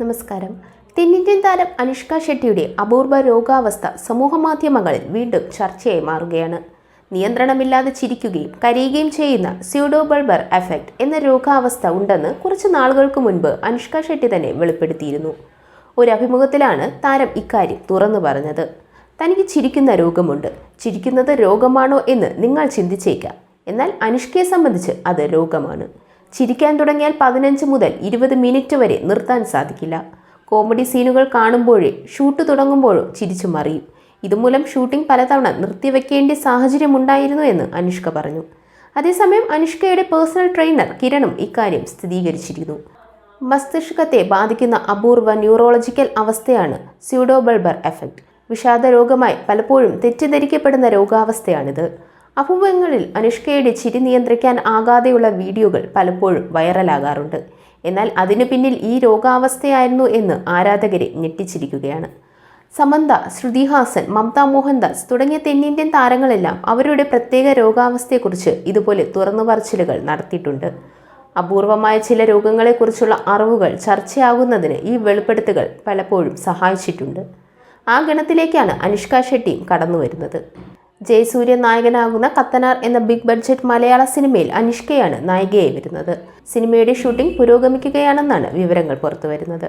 നമസ്കാരം. തെന്നിന്ത്യൻ താരം അനുഷ്ക ഷെട്ടിയുടെ അപൂർവ രോഗാവസ്ഥ സമൂഹമാധ്യമങ്ങളിൽ വീണ്ടും ചർച്ചയായി മാറുകയാണ്. നിയന്ത്രണമില്ലാതെ ചിരിക്കുകയും കരയുകയും ചെയ്യുന്ന സ്യൂഡോബൾബർ എഫക്റ്റ് എന്ന രോഗാവസ്ഥ ഉണ്ടെന്ന് കുറച്ച് നാളുകൾക്ക് മുൻപ് അനുഷ്ക ഷെട്ടി തന്നെ വെളിപ്പെടുത്തിയിരുന്നു. ഒരു അഭിമുഖത്തിലാണ് താരം ഇക്കാര്യം തുറന്നു പറഞ്ഞത്. തനിക്ക് ചിരിക്കുന്ന രോഗമുണ്ട്. ചിരിക്കുന്നത് രോഗമാണോ എന്ന് നിങ്ങൾ ചിന്തിച്ചേക്കാം. എന്നാൽ അനുഷ്കയെ സംബന്ധിച്ച് അത് രോഗമാണ്. ചിരിക്കാൻ തുടങ്ങിയാൽ പതിനഞ്ച് മുതൽ ഇരുപത് മിനിറ്റ് വരെ നിർത്താൻ സാധിക്കില്ല. കോമഡി സീനുകൾ കാണുമ്പോഴേ ഷൂട്ട് തുടങ്ങുമ്പോഴോ ചിരിച്ചു മറിയും. ഇതുമൂലം ഷൂട്ടിംഗ് പലതവണ നിർത്തിവെക്കേണ്ട സാഹചര്യമുണ്ടായിരുന്നു എന്ന് അനുഷ്ക പറഞ്ഞു. അതേസമയം അനുഷ്കയുടെ പേഴ്സണൽ ട്രെയിനർ കിരണും ഇക്കാര്യം സ്ഥിരീകരിച്ചിരുന്നു മസ്തിഷ്കത്തെ ബാധിക്കുന്ന അപൂർവ ന്യൂറോളജിക്കൽ അവസ്ഥയാണ് സ്യൂഡോബൾബർ എഫക്റ്റ് വിഷാദ രോഗമായി പലപ്പോഴും തെറ്റിദ്ധരിക്കപ്പെടുന്ന രോഗാവസ്ഥയാണിത്. അഭിമുഖങ്ങളിൽ അനുഷ്കയുടെ ചിരി നിയന്ത്രിക്കാൻ ആകാതെയുള്ള വീഡിയോകൾ പലപ്പോഴും വൈറലാകാറുണ്ട്. എന്നാൽ അതിനു പിന്നിൽ ഈ രോഗാവസ്ഥയായിരുന്നു എന്ന് ആരാധകരെ ഞെട്ടിച്ചിരിക്കുകയാണ്. സമന്ത ശ്രുതിഹാസൻ മമത മോഹൻദാസ് തുടങ്ങിയ തെന്നിന്ത്യൻ താരങ്ങളെല്ലാം അവരുടെ പ്രത്യേക രോഗാവസ്ഥയെക്കുറിച്ച് ഇതുപോലെ തുറന്നു പറച്ചിലുകൾ നടത്തിയിട്ടുണ്ട്. അപൂർവമായ ചില രോഗങ്ങളെക്കുറിച്ചുള്ള അറിവുകൾ ചർച്ചയാകുന്നതിന് ഈ വെളിപ്പെടുത്തുകൾ പലപ്പോഴും സഹായിച്ചിട്ടുണ്ട്. ആ ഗണത്തിലേക്കാണ് അനുഷ്ക ഷെട്ടിയും കടന്നു വരുന്നത് ജയസൂര്യ നായകനാകുന്ന കത്തനാർ എന്ന ബിഗ് ബഡ്ജറ്റ് മലയാള സിനിമയിൽ അനുഷ്കയാണ് നായികയായി വരുന്നത്. സിനിമയുടെ ഷൂട്ടിംഗ് പുരോഗമിക്കുകയാണെന്നാണ് വിവരങ്ങൾ പുറത്തുവരുന്നത്.